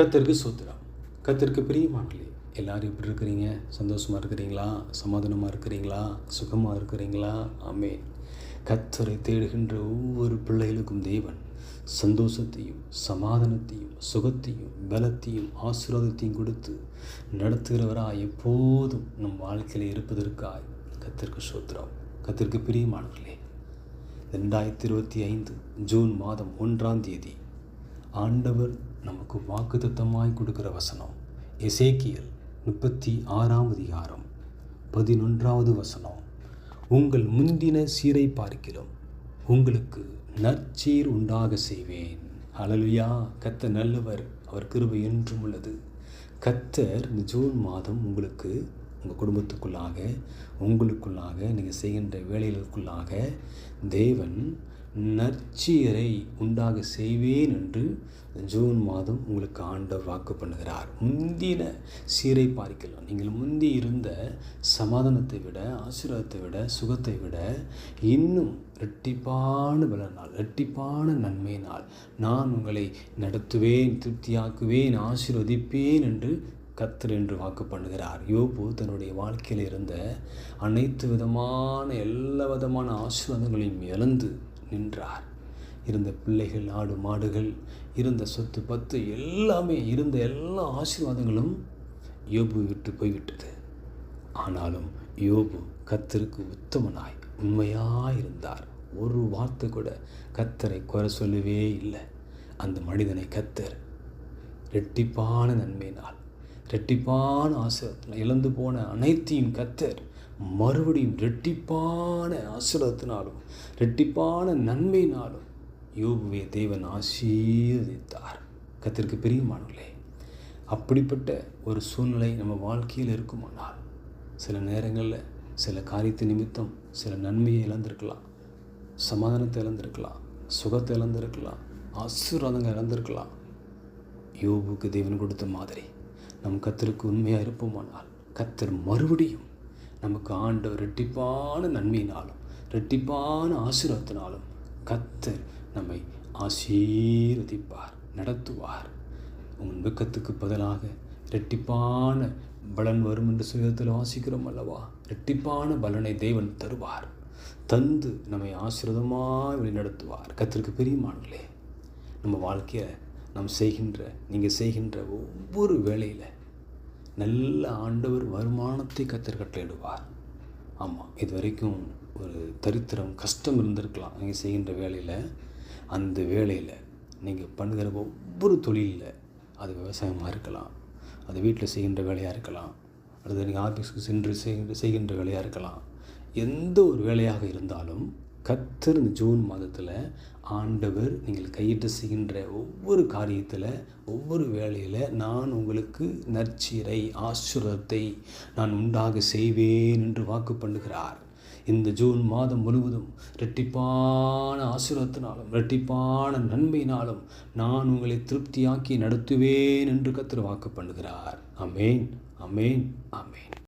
கத்திற்கு சூத்திரம். கத்திற்கு பிரியமானே எல்லாரும் எப்படி இருக்கிறீங்க? சந்தோஷமாக இருக்கிறீங்களா? சமாதானமாக இருக்கிறீங்களா? சுகமாக இருக்கிறீங்களா? ஆமே கத்தரை தேடுகின்ற ஒவ்வொரு பிள்ளைகளுக்கும் தேவன் சந்தோஷத்தையும் சமாதானத்தையும் சுகத்தையும் பலத்தையும் ஆசீர்வாதத்தையும் கொடுத்து நடத்துகிறவராக எப்போதும் நம் வாழ்க்கையில் இருப்பதற்காய் கத்திற்கு சூத்திரம். கத்திற்கு பிரியமானவர்களே ரெண்டாயிரத்தி இருபத்தி ஐந்து ஜூன் மாதம் ஒன்றாம் தேதி ஆண்டவர் நமக்கு வாக்குத்தத்தமாய் கொடுக்கிற வசனம். எசேக்கியல் முப்பத்தி ஆறாம் அதிகாரம் பதினொன்றாவது வசனம். உங்கள் முந்தின சீரை பார்க்கிறோம் உங்களுக்கு நற்சீர் உண்டாக செய்வேன். அழலுயா கத்த நல்லவர் அவர் கிருபை என்றும் உள்ளது. கத்தர் இந்த ஜூன் மாதம் உங்களுக்கு உங்கள் குடும்பத்துக்குள்ளாக உங்களுக்குள்ளாக நீங்கள் செய்கின்ற வேலைகளுக்குள்ளாக தேவன் நற்சீரை உண்டாக செய்வேன் என்று ஜூன் மாதம் உங்களுக்கு ஆண்டவர் வாக்கு பண்ணுகிறார். முந்தின சீரை பார்க்கலாம். நீங்கள் முந்தி இருந்த சமாதானத்தை விட ஆசீர்வாதத்தை விட சுகத்தை விட இன்னும் ரெட்டிப்பான பலனால் ரெட்டிப்பான நன்மையினால் நான் உங்களை நடத்துவேன் திருப்தியாக்குவேன் ஆசீர்வதிப்பேன் என்று கத்தர் என்று வாக்கு பண்ணுகிறார். யோபு தன்னுடைய வாழ்க்கையில் இருந்த அனைத்து விதமான எல்லா விதமான ஆசீர்வாதங்களையும் இழந்து நின்றார். இருந்த பிள்ளைகள் ஆடு மாடுகள் இருந்த சொத்து பத்து எல்லாமே இருந்த எல்லா ஆசீர்வாதங்களும் யோபு விட்டு போய்விட்டது. ஆனாலும் யோபு கத்தருக்கு உத்தமனாய் உண்மையாக இருந்தார். ஒரு வார்த்தை கூட கத்தரை குறை சொல்லவே இல்லை. அந்த மனிதனை கத்தர் ரெட்டிப்பான நன்மையினால் ரெட்டிப்பான ஆசீர்வாதத்தினால் இழந்து போன அனைத்தையும் கத்தர் மறுபடியும் ரெட்டிப்பான ஆசீர்வாதத்தினாலும் ரெட்டிப்பான நன்மையினாலும் யோபுவை தேவன் ஆசீர்வதித்தார். கத்திற்கு பிரியமானவர்களே அப்படிப்பட்ட ஒரு சூழ்நிலை நம்ம வாழ்க்கையில் இருக்குமானால் சில நேரங்களில் சில காரியத்தை நிமித்தம் சில நன்மையை இழந்திருக்கலாம் சமாதானத்தை இழந்திருக்கலாம் சுகத்தை இழந்திருக்கலாம் ஆசீர்வாதங்கள் இழந்திருக்கலாம். யோபுக்கு தேவன் கொடுத்த மாதிரி நம் கத்தருக்கு உண்மையாக இருப்போமானால் கத்தர் மறுபடியும் நமக்கு ஆண்டவர் ரெட்டிப்பான நன்மையினாலும் ரெட்டிப்பான ஆசீர்வாதத்தினாலும் கத்தர் நம்மை ஆசீர்வதிப்பார் நடத்துவார். உன் வெக்கத்துக்கு பதிலாக ரெட்டிப்பான பலன் வரும் என்று சுயத்தில் வாசிக்கிறோம் அல்லவா? ரெட்டிப்பான பலனை தேவன் தருவார். தந்து நம்மை ஆசீர்வதமாக வழிநடத்துவார். கத்திற்கு பெரியமானங்களே நம்ம வாழ்க்கையை நாம் செய்கின்ற நீங்கள் செய்கின்ற ஒவ்வொரு வேலையில் நல்ல ஆண்டவர் வருமானத்தை கத்தர் கட்டளையிடுவார். ஆமாம் இது வரைக்கும் ஒரு தரித்திரம் கஷ்டம் இருந்திருக்கலாம் நீங்கள் செய்கின்ற வேலையில். அந்த வேலையில் நீங்கள் பண்ணுகிற ஒவ்வொரு தொழிலில் அது விவசாயமாக இருக்கலாம் அது வீட்டில் செய்கின்ற வேலையாக இருக்கலாம் அல்லது நீங்கள் ஆஃபீஸுக்கு சென்று செய்கின்ற செய்கின்ற வேலையாக இருக்கலாம். எந்த ஒரு வேலையாக இருந்தாலும் கத்தர் இந்த ஜூன் மாதத்தில் ஆண்டவர் நீங்கள் கையிட்டு செய்கின்ற ஒவ்வொரு காரியத்தில் ஒவ்வொரு வேலையில் நான் உங்களுக்கு நற்சீரை ஆசுரத்தை நான் உண்டாக செய்வேன் என்று வாக்கு பண்ணுகிறார். இந்த ஜூன் மாதம் முழுவதும் ரெட்டிப்பான ஆசுரத்தினாலும் ரெட்டிப்பான நன்மையினாலும் நான் உங்களை திருப்தியாக்கி நடத்துவேன் என்று கத்திர வாக்கு பண்ணுகிறார். அமேன் அமேன் அமேன்